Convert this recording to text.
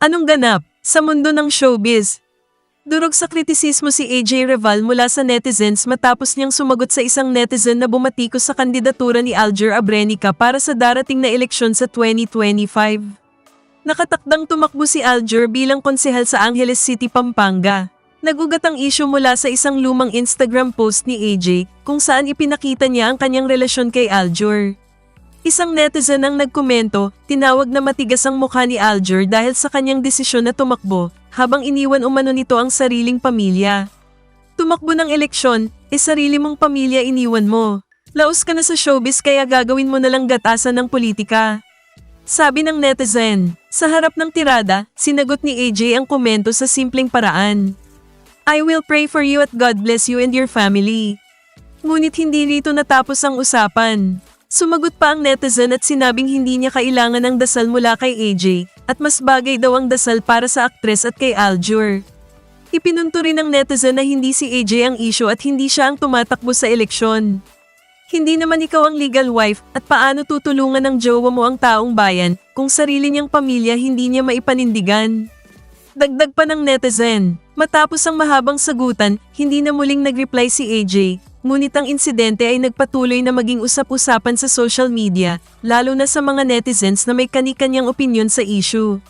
Anong ganap sa mundo ng showbiz? Durog sa kritisismo si AJ Reval mula sa netizens matapos niyang sumagot sa isang netizen na bumatikos sa kandidatura ni Alger Abrenica para sa darating na eleksyon sa 2025. Nakatakdang tumakbo si Alger bilang konsehal sa Angeles City, Pampanga. Nagugat ang isyu mula sa isang lumang Instagram post ni AJ kung saan ipinakita niya ang kanyang relasyon kay Alger. Isang netizen ang nagkomento, tinawag na matigas ang mukha ni Alger dahil sa kanyang desisyon na tumakbo, habang iniwan umano nito ang sariling pamilya. Tumakbo ng eleksyon, e sarili mong pamilya iniwan mo. Laos ka na sa showbiz kaya gagawin mo na lang gatasan ng politika. Sabi ng netizen, sa harap ng tirada, sinagot ni AJ ang komento sa simpleng paraan. I will pray for you at God bless you and your family. Ngunit hindi rito natapos ang usapan. Sumagot pa ang netizen at sinabing hindi niya kailangan ng dasal mula kay AJ at mas bagay daw ang dasal para sa aktres at kay Aljur. Ipinunto rin ng netizen na hindi si AJ ang issue at hindi siya ang tumatakbo sa eleksyon. Hindi naman ikaw ang legal wife at paano tutulungan ng jowa mo ang taong bayan kung sarili niyang pamilya hindi niya maipanindigan. Dagdag pa ng netizen, matapos ang mahabang sagutan, hindi na muling nag-reply si AJ, ngunit ang insidente ay nagpatuloy na maging usap-usapan sa social media, lalo na sa mga netizens na may kani-kanyang opinyon sa issue.